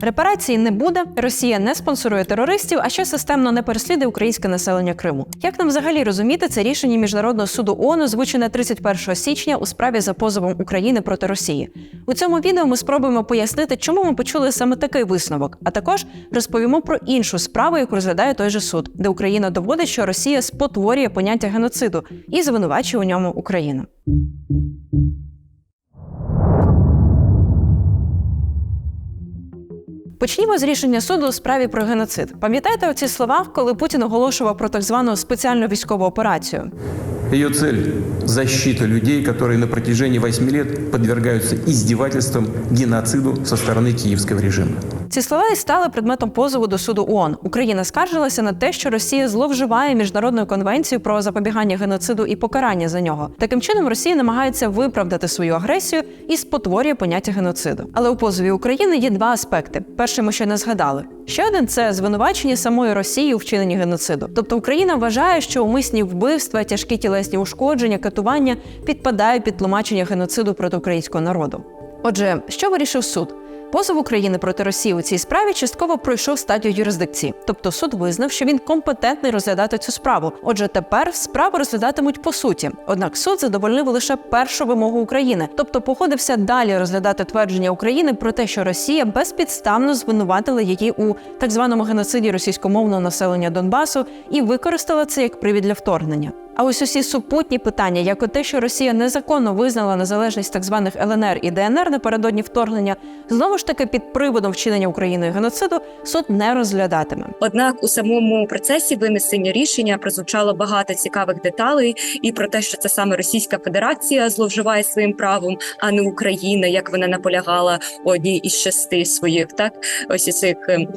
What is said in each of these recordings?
Репарації не буде. Росія не спонсорує терористів, а ще системно не переслідує українське населення Криму. Як нам взагалі розуміти це рішення міжнародного суду ООН, озвучене 31 січня у справі за позовом України проти Росії? У цьому відео ми спробуємо пояснити, чому ми почули саме такий висновок, а також розповімо про іншу справу, яку розглядає той же суд, де Україна доводить, що Росія спотворює поняття геноциду і звинувачує у ньому Україну. Почнімо з рішення суду у справі про геноцид. Пам'ятаєте оці слова, коли Путін оголошував про так звану спеціальну військову операцію? Ее цель – защита людей, которые на протяжении 8 лет подвергаются издевательствам, геноциду со стороны киевского режима. Ці слова і стали предметом позову до суду ООН. Україна скаржилася на те, що Росія зловживає міжнародною конвенцією про запобігання геноциду і покарання за нього. Таким чином, Росія намагається виправдати свою агресію і спотворює поняття геноциду. Але у позові України є два аспекти. Перший ми ще не згадали. Ще один це звинувачення самої Росії у вчиненні геноциду. Тобто Україна вважає, що умисні вбивства, тяжкі тілесні ушкодження, катування підпадають під тлумачення геноциду проти українського народу. Отже, що вирішив суд? Позов України проти Росії у цій справі частково пройшов стадію юрисдикції, тобто суд визнав, що він компетентний розглядати цю справу. Отже, тепер справу розглядатимуть по суті. Однак суд задовольнив лише першу вимогу України, тобто погодився далі розглядати твердження України про те, що Росія безпідставно звинуватила її у так званому геноциді російськомовного населення Донбасу і використала це як привід для вторгнення. А ось усі супутні питання, як і те, що Росія незаконно визнала незалежність так званих ЛНР і ДНР напередодні вторгнення, знову ж таки під приводом вчинення Україною геноциду суд не розглядатиме. Однак у самому процесі винесення рішення прозвучало багато цікавих деталей і про те, що це саме Російська Федерація зловживає своїм правом, а не Україна, як вона наполягала у одній із шести своїх, так ось цих ем,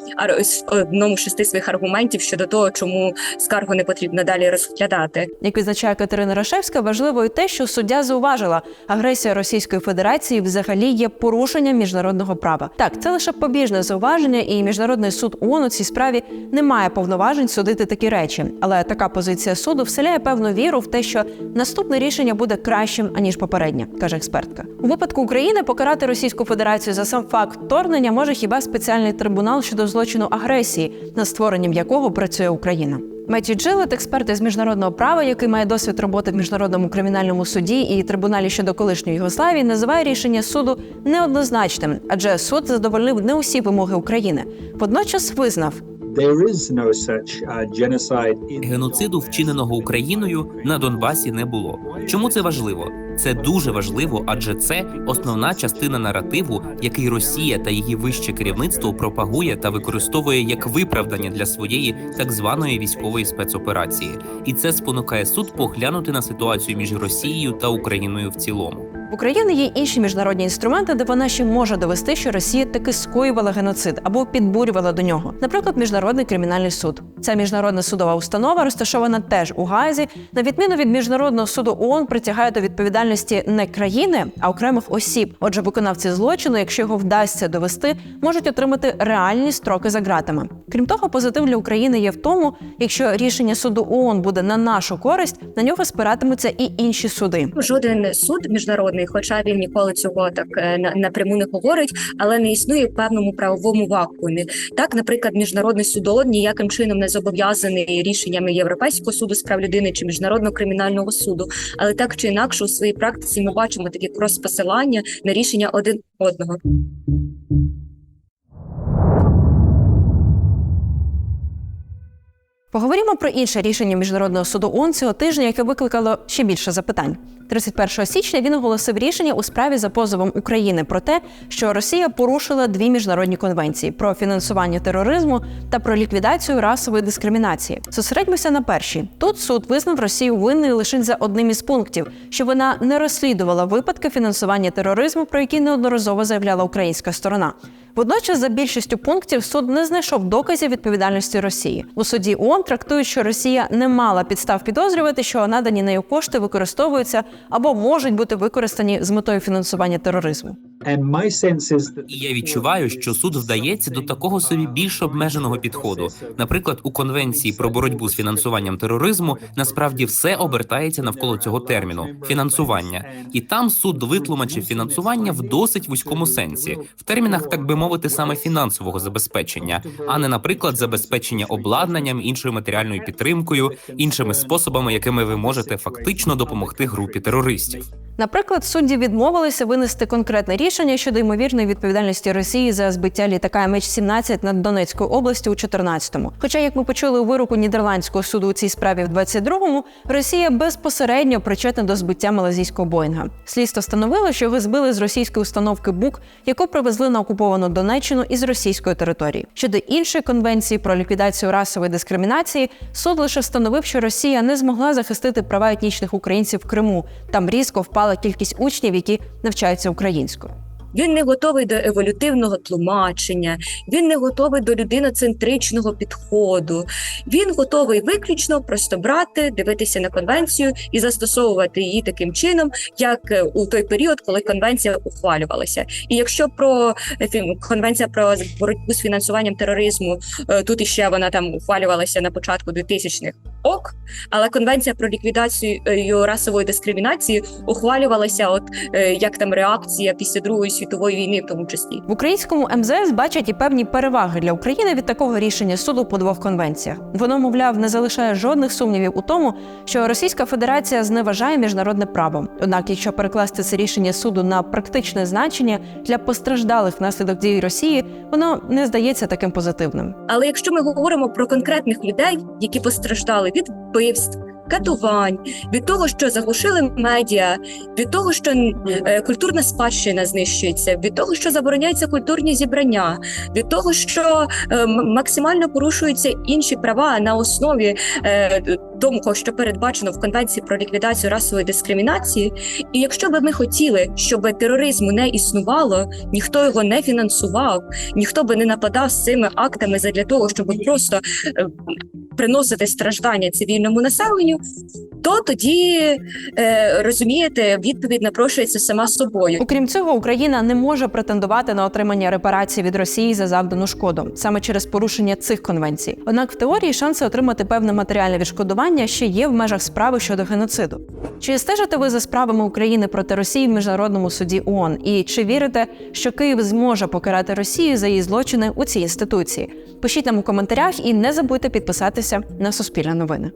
одному шести своїх аргументів щодо того, чому скаргу не потрібно далі розглядати. Як відзначає Катерина Рашевська, важливо і те, що суддя зауважила, агресія Російської Федерації взагалі є порушенням міжнародного права. Так, це лише побіжне зауваження, і міжнародний суд ООН у цій справі не має повноважень судити такі речі. Але така позиція суду вселяє певну віру в те, що наступне рішення буде кращим аніж попереднє, каже експертка. У випадку України покарати Російську Федерацію за сам факт вторгнення може хіба спеціальний трибунал щодо злочину агресії, над створенням якого працює Україна. Меті Джилет, експерт із міжнародного права, який має досвід роботи в міжнародному кримінальному суді і трибуналі щодо колишньої Югославії, називає рішення суду неоднозначним, адже суд задовольнив не усі вимоги України. Водночас визнав, There is no such uh, genocide in Геноциду, вчиненого Україною, на Донбасі не було. Чому це важливо? Це дуже важливо, адже це основна частина наративу, який Росія та її вище керівництво пропагує та використовує як виправдання для своєї так званої військової спецоперації. І це спонукає суд поглянути на ситуацію між Росією та Україною в цілому. В Україні є інші міжнародні інструменти, де вона ще може довести, що Росія таки скоювала геноцид або підбурювала до нього. Наприклад, міжнародний кримінальний суд. Ця міжнародна судова установа розташована теж у Гаазі. На відміну від міжнародного суду ООН притягає до відповідальності не країни, а окремих осіб. Отже, виконавці злочину, якщо його вдасться довести, можуть отримати реальні строки за ґратами. Крім того, позитив для України є в тому, якщо рішення суду ООН буде на нашу користь, на нього спиратимуться і інші суди. Жоден суд міжнародний, хоча він ніколи цього так е, напряму не говорить, але не існує в певному правовому вакуумі. Так, наприклад, міжнародний суд ніяким чином не зобов'язаний рішеннями Європейського суду з прав людини чи міжнародного кримінального суду. Але так чи інакше у своїй практиці ми бачимо такі крос-посилання на рішення один одного. Поговоримо про інше рішення міжнародного суду ООН цього тижня, яке викликало ще більше запитань. 31 січня він оголосив рішення у справі за позовом України про те, що Росія порушила дві міжнародні конвенції про фінансування тероризму та про ліквідацію расової дискримінації. Зосередьмося на першій. Тут суд визнав Росію винною лише за одним із пунктів, що вона не розслідувала випадки фінансування тероризму, про які неодноразово заявляла українська сторона. Водночас, за більшістю пунктів, суд не знайшов доказів відповідальності Росії. У суді ООН ООН трактують, що Росія не мала підстав підозрювати, що надані нею кошти використовуються або можуть бути використані з метою фінансування тероризму. І я відчуваю, що суд вдається до такого собі більш обмеженого підходу. Наприклад, у конвенції про боротьбу з фінансуванням тероризму насправді все обертається навколо цього терміну фінансування, і там суд витлумачив фінансування в досить вузькому сенсі, в термінах, так би мовити, саме фінансового забезпечення, а не, наприклад, забезпечення обладнанням, іншою матеріальною підтримкою, іншими способами, якими ви можете фактично допомогти групі терористів. Наприклад, судді відмовилися винести конкретне рішення щодо ймовірної відповідальності Росії за збиття літака МH17 над Донецькою областю у 14-му. Хоча, як ми почули у вироку нідерландського суду у цій справі в 22-му, Росія безпосередньо причетна до збиття малазійського Боїнга. Слідство встановило, що його збили з російської установки БУК, яку привезли на окуповану Донеччину із російської території. Щодо іншої конвенції про ліквідацію расової дискримінації, суд лише встановив, що Росія не змогла захистити права етнічних українців в Криму. Там різко впала кількість учнів, які навчаються українською. Він не готовий до еволютивного тлумачення, він не готовий до людиноцентричного підходу. Він готовий виключно просто брати, дивитися на конвенцію і застосовувати її таким чином, як е, у той період, коли конвенція ухвалювалася. І якщо про е, конвенція про боротьбу з фінансуванням тероризму е, тут іще вона там ухвалювалася на початку 2000-х, ок, але конвенція про ліквідацію е, расової дискримінації ухвалювалася, от е, як там реакція після Другої світової війни, в тому числі. В українському МЗС бачать і певні переваги для України від такого рішення суду по двох конвенціях. Воно, мовляв, не залишає жодних сумнівів у тому, що Російська Федерація зневажає міжнародне право. Однак, якщо перекласти це рішення суду на практичне значення для постраждалих внаслідок дій Росії, воно не здається таким позитивним. Але якщо ми говоримо про конкретних людей, які постраждали від вбивств, катувань, від того, що заглушили медіа, від того, що е, культурна спадщина знищується, від того, що забороняються культурні зібрання, від того, що е, максимально порушуються інші права на основі е, того, що передбачено в конвенції про ліквідацію расової дискримінації. І якщо би ми хотіли, щоб тероризму не існувало, ніхто його не фінансував, ніхто би не нападав з цими актами задля того, щоб просто е, приносити страждання цивільному населенню, то тоді е, розумієте, відповідь напрошується сама собою. Окрім цього, Україна не може претендувати на отримання репарацій від Росії за завдану шкоду саме через порушення цих конвенцій. Однак в теорії шанси отримати певне матеріальне відшкодування ще є в межах справи щодо геноциду. Чи стежите ви за справами України проти Росії в міжнародному суді ООН? І чи вірите, що Київ зможе покарати Росію за її злочини у цій інституції? Пишіть нам у коментарях і не забудьте підписатися на Суспільне новини.